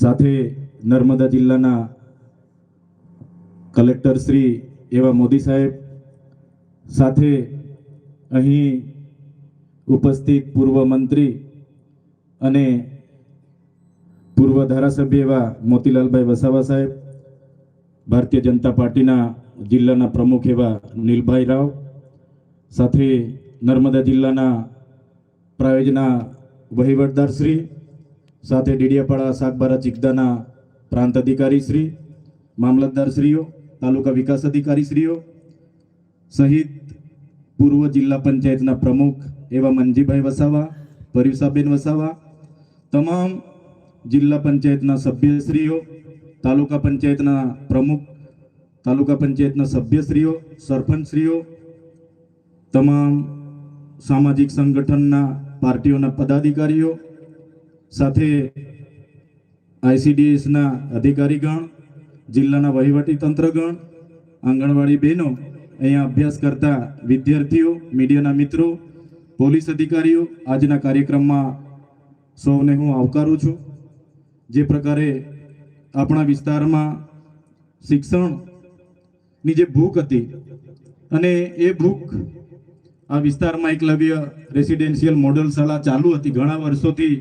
સાથે નર્મદા જિલ્લાના કલેક્ટર શ્રી એવા મોદી સાહેબ સાથે અહીં ઉપસ્થિત પૂર્વ મંત્રી અને પૂર્વ ધારાસભ્ય એવા મોતીલાલભાઈ વસાવા સાહેબ, ભારતીય જનતા પાર્ટીના જિલ્લાના પ્રમુખ એવા નીલભાઈ રાવ, સાથે નર્મદા જિલ્લાના પ્રાયોજના વહીવટદાર શ્રી સાથે ડીડીયાપાડા શાકબારા ચિકદાના પ્રાંત અધિકારી શ્રી, મામલતદાર શ્રીઓ, તાલુકા વિકાસ અધિકારી શ્રીઓ, સહિત પૂર્વ જિલ્લા પંચાયતના પ્રમુખ એવા મનજીભાઈ વસાવા પર્યુષાબેન વસાવા, તમામ જિલ્લા પંચાયતના સભ્યશ્રીઓ તાલુકા પંચાયતના પ્રમુખ, તાલુકા પંચાયતના સભ્યશ્રીઓ સરપંચશ્રીઓ તમામ સામાજિક સંગઠનના પાર્ટીઓના પદાધિકારીઓ સાથે આઈસીડીએસના અધિકારીગણ, જિલ્લાના વહીવટી તંત્રગણ, આંગણવાડી બહેનો, અહીંયા અભ્યાસ કરતા વિદ્યાર્થીઓ, મીડિયાના મિત્રો, પોલીસ અધિકારીઓ, આજના કાર્યક્રમમાં સૌને હું આવકારું છું. જે પ્રકારે આપણા વિસ્તારમાં શિક્ષણની જે ભૂખ હતી અને એ ભૂખ આ વિસ્તારમાં એકલવ્ય રેસિડેન્શિયલ મોડલ શાળા ચાલુ હતી. ઘણા વર્ષોથી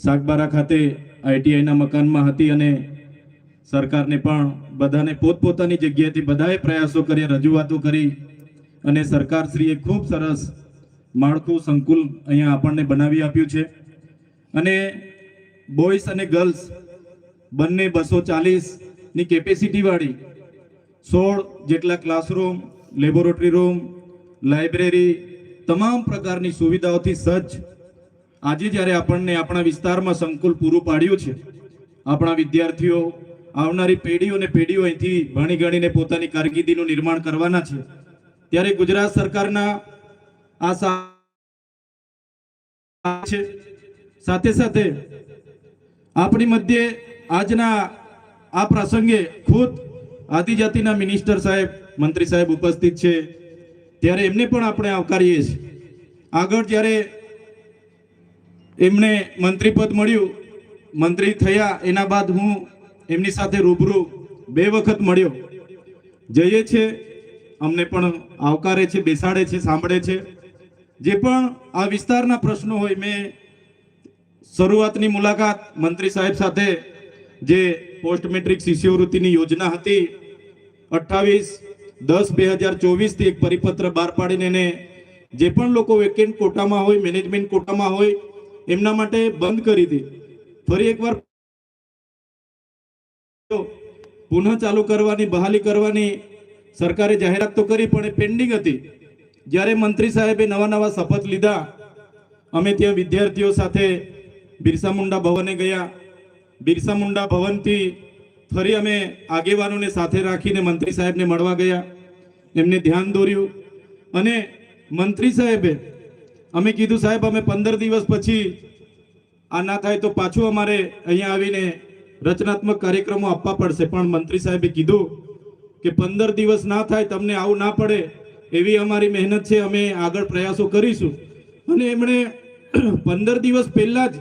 સાગબારા ખાતે આઈટીઆઈના મકાનમાં હતી અને સરકારને પણ બધાને પોતપોતાની જગ્યાએથી બધાએ પ્રયાસો કર્યા, રજૂઆતો કરી અને સરકારશ્રીએ ખૂબ સરસ માળખું સંકુલ અહીંયા આપણને બનાવી આપ્યું છે. અને બોયસ અને ગર્લ્સ બંને બસો ચાલીસની કેપેસિટીવાળી સોળ જેટલા ક્લાસરૂમ, લેબોરેટરી રૂમ, લાઇબ્રેરી, તમામ પ્રકારની સુવિધાઓથી સજ્જ આજે જ્યારે આપણને આપણા વિસ્તારમાં સંકુલ પૂરું પાડ્યું છે, આપણા વિદ્યાર્થીઓ, આવનારી પેઢીઓ અને પેઢીઓ અહીંથી ભણી ગણીને પોતાની કારકિર્દીનું નિર્માણ કરવાના છે, ત્યારે ગુજરાત સરકારના આ છે. સાથે સાથે આપણી મધ્યે આજના આ પ્રસંગે ખુદ આદિજાતિના મિનિસ્ટર સાહેબ, મંત્રી સાહેબ ઉપસ્થિત છે, ત્યારે એમને પણ આપણે આવકારીએ છીએ. આગળ જ્યારે એમને મંત્રી પદ મળ્યું. મંત્રી થયા, એના બાદ હું એમની સાથે રૂબરૂ બે વખત મળ્યો. જઈએ છે, અમને પણ આવકારે છે, બેસાડે છે, સાંભળે છે. જે પણ આ વિસ્તારના પ્રશ્નો હોય, મેં શરૂઆતની મુલાકાત મંત્રી સાહેબ સાથે જે પોસ્ટ મેટ્રિક શિષ્યવૃત્તિની યોજના હતી, અઠ્ઠાવીસ દસ બે હજાર ચોવીસથી એક પરિપત્ર બહાર પાડીને એને જે પણ લોકો વેકેન્ટ કોટામાં હોય, મેનેજમેન્ટ કોટામાં હોય એમના માટે બંધ કરી હતી ફરી એકવાર પુનઃ ચાલુ કરવાની, બહાલી કરવાની સરકારે જાહેરાત તો કરી, પણ એ પેન્ડિંગ હતી. જ્યારે મંત્રી સાહેબે નવા નવા શપથ લીધા, અમે ત્યાં વિદ્યાર્થીઓ સાથે બિરસા મુંડા ભવને ગયા. બિરસા મુંડા ભવનથી ફરી અમે આગેવાનોને સાથે રાખીને મંત્રી સાહેબને મળવા ગયા. એમને ધ્યાન દોર્યું. અને મંત્રી સાહેબે અમે કીધું, સાહેબ, અમે પંદર દિવસ પછી આ ના થાય તો પાછું અમારે અહીંયા આવીને રચનાત્મક કાર્યક્રમો આપવા પડશે. પણ મંત્રી સાહેબે કીધું કે પંદર દિવસ ના થાય, તમને આવું ના પડે, એવી અમારી મહેનત છે, અમે આગળ પ્રયાસો કરીશું. અને એમણે પંદર દિવસ પહેલાં જ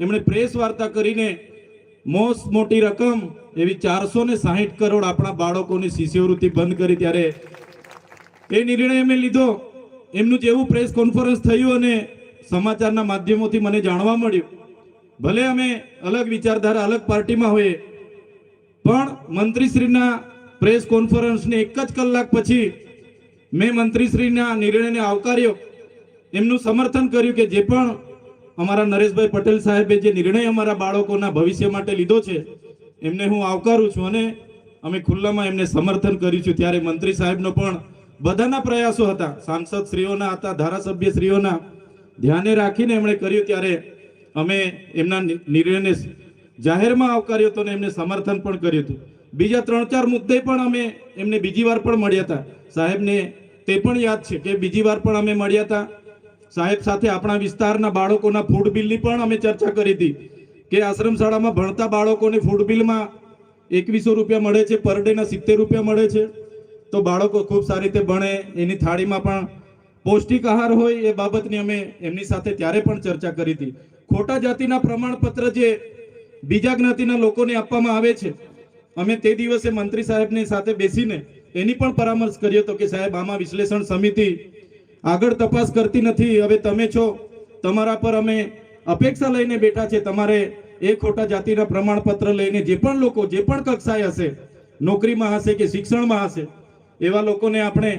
એમણે પ્રેસ વાર્તા કરીને મોસ્ટ મોટી રકમ એવી ચારસો ને સાહીઠ કરોડ આપણા બાળકોની શિષ્યવૃત્તિ બંધ કરી ત્યારે એ નિર્ણય અમે લીધો. એમનું જેવું પ્રેસ કોન્ફરન્સ થયું અને સમાચારના માધ્યમોથી મને જાણવા મળ્યું. ભલે અમે અલગ વિચારધારા, અલગ પાર્ટીમાં હોઈએ, પણ મંત્રીશ્રીના પ્રેસ કોન્ફરન્સને એક જ કલાક પછી મેં મંત્રીશ્રીના નિર્ણયને આવકાર્યો. એમનું સમર્થન કર્યું કે જે પણ અમારા નરેશભાઈ પટેલ સાહેબે જે નિર્ણય અમારા બાળકોના ભવિષ્ય માટે લીધો છે, એમને હું આવકારું છું અને અમે ખુલ્લામાં એમને સમર્થન કર્યું છું ત્યારે મંત્રી સાહેબનો પણ બધાના પ્રયાસો હતા. સાંસદ શ્રીઓના હતા, ધારાસભ્ય શ્રીઓના ધ્યાને રાખીને એમણે કર્યું ત્યારે અમે એમના નિર્ણયને જાહેરમાં આવકાર્યો હતો અને એમને સમર્થન પણ કર્યું હતું. બીજા ત્રણ ચાર મુદ્દે પણ અમે એમને બીજી વાર પણ મળ્યા હતા. સાહેબને તે પણ યાદ છે કે બીજી વાર પણ અમે મળ્યા હતા. સાહેબ સાથે આપણા વિસ્તારના બાળકોના ફૂડ બિલની પણ અમે ચર્ચા કરી હતી કે આશ્રમ શાળામાં ભણતા બાળકોને ફૂડ બિલમાં એકવીસો રૂપિયા મળે છે પર ડેના સિત્તેર રૂપિયા મળે છે. તો બાળકો ખૂબ સારી રીતે ભણે, એની થાળીમાં પણ પૌષ્ટિક આહાર હોય એ બાબતની અમે એમની સાથે ત્યારે પણ ચર્ચા કરી હતી. ખોટા જાતિના પ્રમાણપત્ર જે બીજા જ્ઞાતિના લોકોને આપવામાં આવે છે, અમે તે દિવસે મંત્રી સાહેબની સાથે બેસીને એની પણ પરામર્શ કર્યો હતો કે સાહેબ, આમાં વિશ્લેષણ સમિતિ આગળ તપાસ કરતી નથી, હવે તમે છો, તમારા પર અમે અપેક્ષા લઈને બેઠા છે, તમારે એ ખોટા જાતિના પ્રમાણપત્ર લઈને જે પણ લોકો, જે પણ કક્ષાએ હશે, નોકરીમાં હશે કે શિક્ષણમાં હશે એવા લોકોને આપણે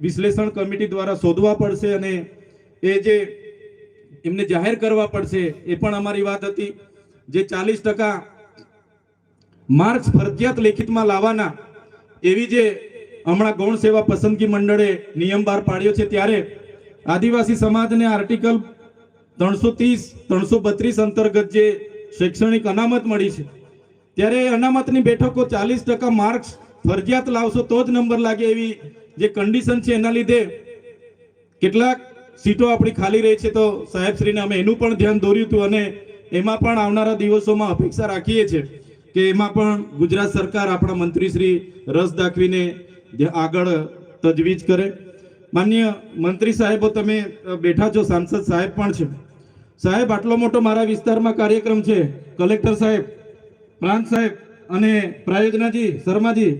વિશ્લેષણ કમિટી દ્વારા શોધવા પડશે અને એ જે એમને જાહેર કરવા પડશે, એ પણ અમારી વાત હતી. જે ચાલીસ ટકા માર્ક્સ ફરજિયાત લેખિતમાં લાવવાના એવી જે હમણાં ગૌણ સેવા પસંદગી મંડળે નિયમ બહાર પાડ્યો છે, ત્યારે આદિવાસી સમાજને આર્ટિકલ ત્રણસો ત્રીસ, ત્રણસો બત્રીસ અંતર્ગત જે શૈક્ષણિક અનામત મળી છે, ત્યારે અનામતની બેઠકો ચાલીસ ટકા માર્ક્સ ફરજિયાત લાવશો તો જ નંબર લાગે એવી જે કન્ડિશન છે એના લીધે કેટલાક સીટો આપણી ખાલી રહી છે તો સાહેબશ્રીને અમે એનું પણ ધ્યાન દોર્યું હતું અને એમાં પણ આવનારા દિવસોમાં અપેક્ષા રાખીએ છીએ કે એમાં પણ ગુજરાત સરકાર આપણા મંત્રીશ્રી રસ દાખવીને આગળ તજવીજ કરે. માન્ય મંત્રી સાહેબો તમે બેઠા છો, સાંસદ સાહેબ પણ છે. સાહેબ, આટલો મોટો મારા વિસ્તારમાં કાર્યક્રમ છે. કલેક્ટર સાહેબ, પ્રાંત સાહેબ અને પ્રાયોજનાજી, શર્માજી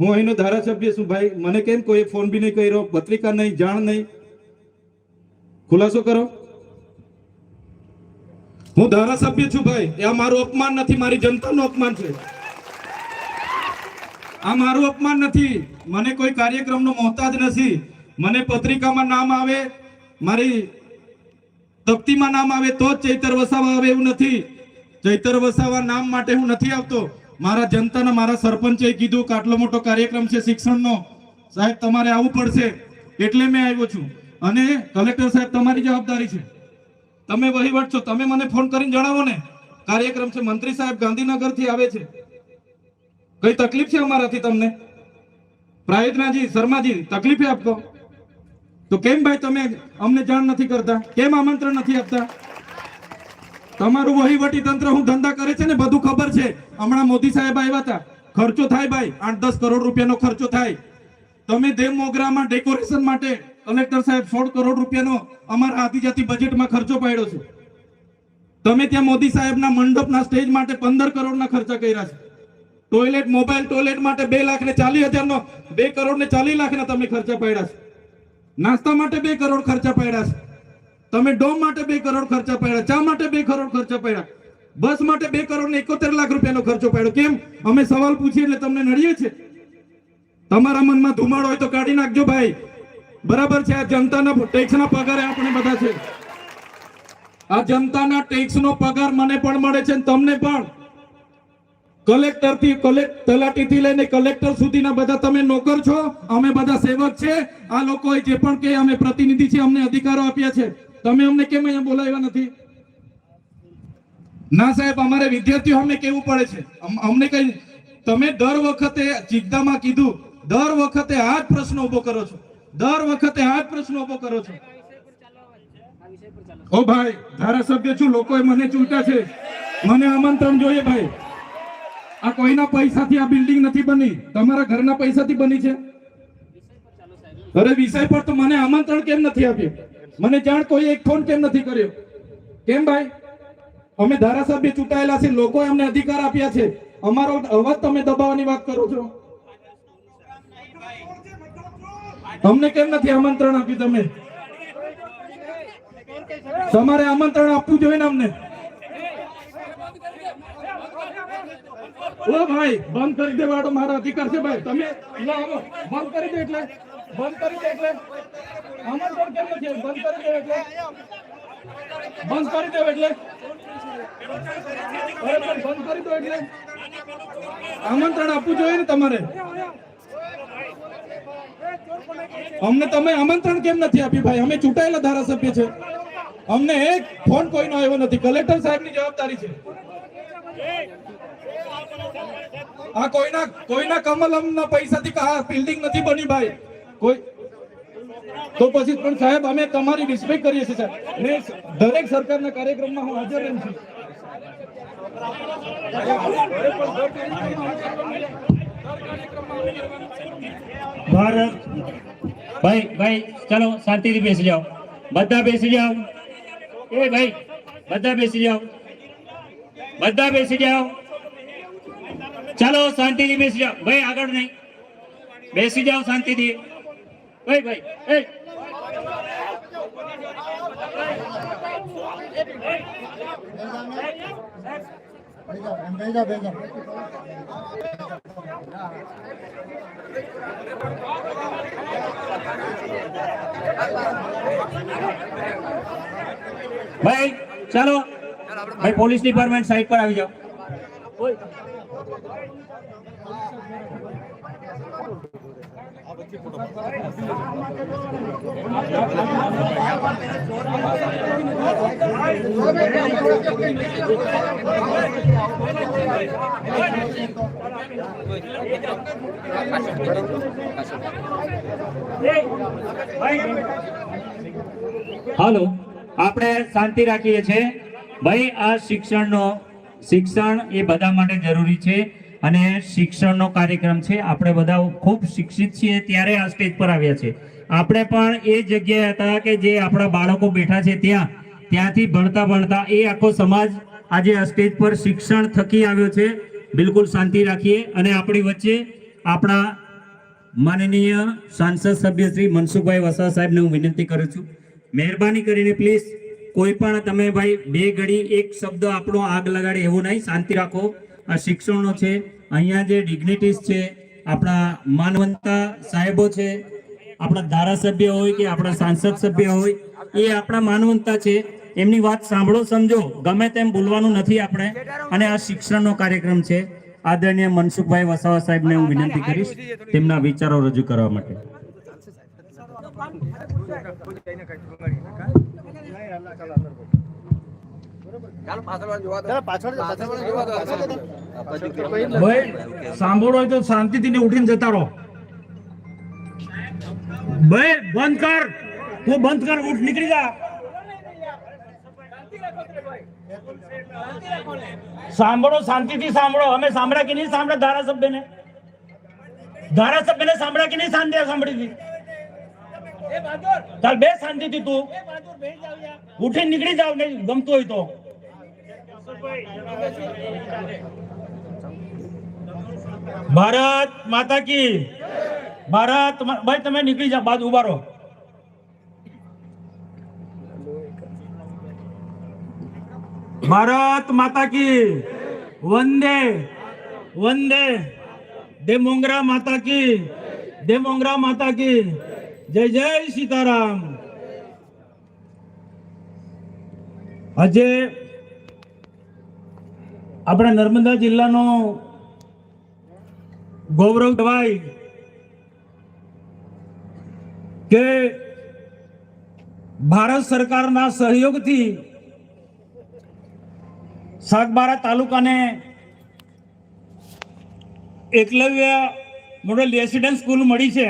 હું અહીંનો ધારાસભ્ય છું ભાઈ. મને કેમ કોઈ ફોન બી નહીં કર્યો, પત્રિકા નહીં, જાણ નહીં? ખુલાસો કરો. હું ધારાસભ્ય છું ભાઈ. એ મારું અપમાન નથી, મારી જનતાનું અપમાન છે. આ મારું અપમાન નથી. મને કોઈ કાર્યક્રમનો મોહતાજ નથી. મને પત્રિકામાં નામ આવે, મારી તપ્તીમાં નામ આવે, તો જ ચૈતર વસાવા આવે એવું નથી. ચૈતર વસાવા નામ માટે હું નથી આવતો. મારા જનતાના મારા સરપંચે કીધું કે આટલો મોટો કાર્યક્રમ છે શિક્ષણનો. સાહેબ, તમારે આવવું પડશે. એટલે મેં આવ્યો છું. અને કલેક્ટર સાહેબ, તમારી જવાબદારી છે. તમે વહીવટ છો. તમે મને ફોન કરીને જણાવો ને. કાર્યક્રમ છે. મંત્રી સાહેબ ગાંધીનગરથી આવે છે. કઈ તકલીફ છે અમારાથી તમને? પ્રાયોજનાજી શર્માજી, તકલીફ આપતો તો કેમ ભાઈ તમે અમને જાણ નથી કરતા? કેમ આમંત્રણ નથી આપતા? તમારું વહીવટી તંત્ર હું ધંધા કરે છે ને બધું ખબર છે. હમણાં મોદી સાહેબ આવ્યા હતા. ખર્ચો થાય ભાઈ આઠ દસ કરોડ રૂપિયાનો ખર્ચો થાય. તમે દેવ મોગરામાં ડેકોરેશન માટે કલેક્ટર સાહેબ સોળ કરોડ રૂપિયાનો અમારા આદિજાતિ બજેટમાં ખર્ચો પાડ્યો છે. તમે ત્યાં મોદી સાહેબના મંડપના સ્ટેજ માટે પંદર કરોડના ખર્ચા કર્યા છે. ટોયલેટ મોબાઈલ ટોયલેટ માટે બે લાખ ને ચાલીસ હજારનો, બે કરોડ ને ચાલીસ લાખના તમે ખર્ચા પાડ્યા છે. નાસ્તા માટે બે કરોડ ખર્ચા પાડ્યા છે. તમે ડોમ માટે બે કરોડ ખર્ચા પાડ્યા, ચા માટે બે કરોડ ખર્ચા પડ્યા, બસ માટે બે કરોડ એકોતેર લાખ રૂપિયાનો ખર્ચો પડ્યો. કેમ? અમે સવાલ પૂછીએ એટલે તમને નડીએ છે તમારા મનમાં ધુમાડો હોય તો કાઢી નાખજો ભાઈ. બરાબર છે, આ જનતાના ટેક્સના પગારે આપણે બધા છે. આ જનતાના ટેક્સનો પગાર મને પણ મળે છે તમને પણ. કલેક્ટરથી કલેક્ટ તલાટી થી લઈને કલેક્ટર સુધીના બધા તમે નોકર છો, અમે બધા સેવક છે. આ લોકોએ જે પણ કે અમે પ્રતિનિધિ છે અમને અધિકારો આપ્યા છે. તમે અમને કેમ અહીંયા બોલાવ્યા નથી? ના સાહેબ, અમારે વિદ્યાર્થીઓ અમને કેવું પડે છે? અમને કઈ તમે દર વખતે ચિંતામાં કીધું, દર વખતે આ જ પ્રશ્ન ઊભો કરો છો. દર વખતે આ જ પ્રશ્ન ઊભો કરો છો. ઓ ભાઈ, ધારાસભ્ય છું, લોકોએ મને ચૂંટ્યા છે. મને આમંત્રણ જોઈએ ભાઈ. આ કોઈના પૈસાથી આ બિલ્ડિંગ નથી બની? તમારા ઘરના પૈસાથી બની છે? અરે, વિષય પર તો મને આમંત્રણ કેમ નથી આપ્યું? મને જાણ કોઈ એક ફોન કેમ નથી કર્યો? કેમ ભાઈ? અમે ધારાસભ્ય ચૂંટાયેલા છે, લોકોએ અમને અધિકાર આપ્યા છે. અમારો અવાજ તમે દબાવવાની વાત કરો છો. અમને કેમ નથી આમંત્રણ આપ્યું તમે? તમારે આમંત્રણ આપવું જોઈએ ને અમને? ઓ ભાઈ, બંધ કરી દેવાડો મારો અધિકાર છે ભાઈ. તમે બંધ કરી દે એટલે. બંધ કરી દે એટલે. આમંત્રણ કેમ નથી? આવ્યું? બંધ કરી દે એટલે. બંધ કરી દો એટલે. બંધ કરી દો એટલે. આમંત્રણ આપવું જોઈએ ને તમારે. અમને તમે આમંત્રણ કેમ નથી આપ્યું ભાઈ? અમે ચૂંટાયેલા ધારાસભ્ય છે. અમને એક ફોન કોઈનો આવ્યો નથી. કલેક્ટર સાહેબની જવાબદારી છે. આ કોઈના કોઈના કમલમના પૈસાથી આ બિલ્ડિંગ નથી બની ભાઈ? કોઈ તો પછી પણ સાહેબ, અમે તમારી રિસ્પેક્ટ કરીએ છીએ, સાહેબ. ને દરેક સરકારના કાર્યક્રમમાં હું હાજર રહું છું. ભારત, ભાઈ ભાઈ, ચાલો, શાંતિથી બેસી જાઓ. બધા બેસી જાઓ. એ ભાઈ, બધા બેસી જાઓ. બધા બેસી જાઓ. ચાલો, શાંતિથી બેસી જાઓ. ભાઈ, આગળ નહીં. બેસી જાઓ શાંતિથી. ભાઈ ભાઈ એ ભાઈ ચાલો. ભાઈ પોલીસ ડિપાર્ટમેન્ટ સાઈડ પર આવી જાઓ. હાલો આપણે શાંતિ રાખીએ છીએ. ભાઈ આ શિક્ષણનો શિક્ષણ એ બધા માટે જરૂરી છે. અને શિક્ષણનો કાર્યક્રમ છે. આપણે બધા ખૂબ શિક્ષિત છીએ ત્યારે આ સ્ટેજ પર આવ્યા છે. આપણે પણ એ જગ્યાએ હતા કે જે આપણા બાળકો બેઠા છે ત્યાં. ત્યાંથી ભણતા ભણતા એ આખો સમાજ આજે આ સ્ટેજ પર શિક્ષણ થકી આવ્યો છે. બિલકુલ શાંતિ રાખીએ અને આપણી વચ્ચે આપણા માનનીય સાંસદ સભ્ય શ્રી મનસુખભાઈ વસાવા સાહેબને હું વિનંતી કરું છું. મહેરબાની કરીને પ્લીઝ કોઈ પણ તમે ભાઈ બે ઘડી એક શબ્દ આપણો આગ લગાડે એવું નહીં. શાંતિ રાખો. આ શિક્ષણનો છે, અહીંયા જે ડિગ્નિટીઝ છે, આપણા માનવંતા સાહેબો છે, આપણા ધારાસભ્ય હોય કે આપણા સાંસદ સભ્ય હોય, એ આપણા માનવંતા છે. એમની વાત સાંભળો, સમજો, ગમે તેમ બોલવાનું નથી આપણે. અને આ શિક્ષણનો કાર્યક્રમ છે. આદરણીય મનસુખભાઈ વસાવા સાહેબને હું વિનંતી કરીશ તેમના વિચારો રજૂ કરવા માટે. ભાઈ સાંભળો તો શાંતિથી ને ઉઠીને જતા રહો. ભાઈ બંધ કર. તું બંધ કર ઉઠ નીકળી જા. સાંભળો શાંતિથી સાંભળો. અમે સાંભળ્યા કે નહીં સાંભળ્યા ધારાસભ્યને? ધારાસભ્યને સાંભળ્યા કે નહીં સાંભળ્યા સાંભળી હતી ચાલ બે શાંતિથી તું. ઉઠી નીકળી જાવ નહીં ગમતું હોય તો. ભારત માતા કી. ભારત ભાઈ તમે નીકળી જાવ બાજુ ઉભારો ભારત માતા કી. વંદે વંદે. દે મોંગરા માતા કી. દે મોંગરા માતા કી. જય જય સીતારામ. આજે આપણા નર્મદા જિલ્લાનો ગૌરવ કહેવાય કે ભારત સરકારના સહયોગથી સાગબારા તાલુકાને એકલવ્ય મોડલ રેસિડેન્સ સ્કૂલ મળી છે.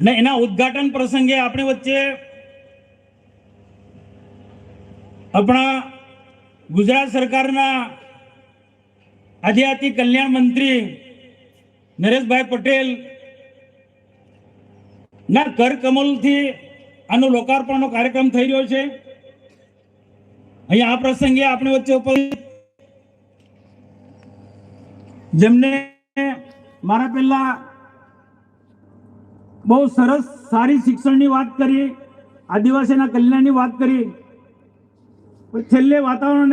ને એના ઉદ્ઘાટન પ્રસંગે આપણી વચ્ચે આપણા ગુજરાત સરકારના આદિજાતિ કલ્યાણ મંત્રી નરેશભાઈ પટેલ ના કરકમલથી આનો લોકાર્પણનો કાર્યક્રમ થઈ રહ્યો છે. અહીંયા આ પ્રસંગે આપણી વચ્ચે ઉપસ્થિત જેમને મારા પહેલા બહુ સરસ સારી શિક્ષણની વાત કરી આદિવાસીના કલ્યાણની વાત કરી. પણ છેલ્લે વાતાવરણ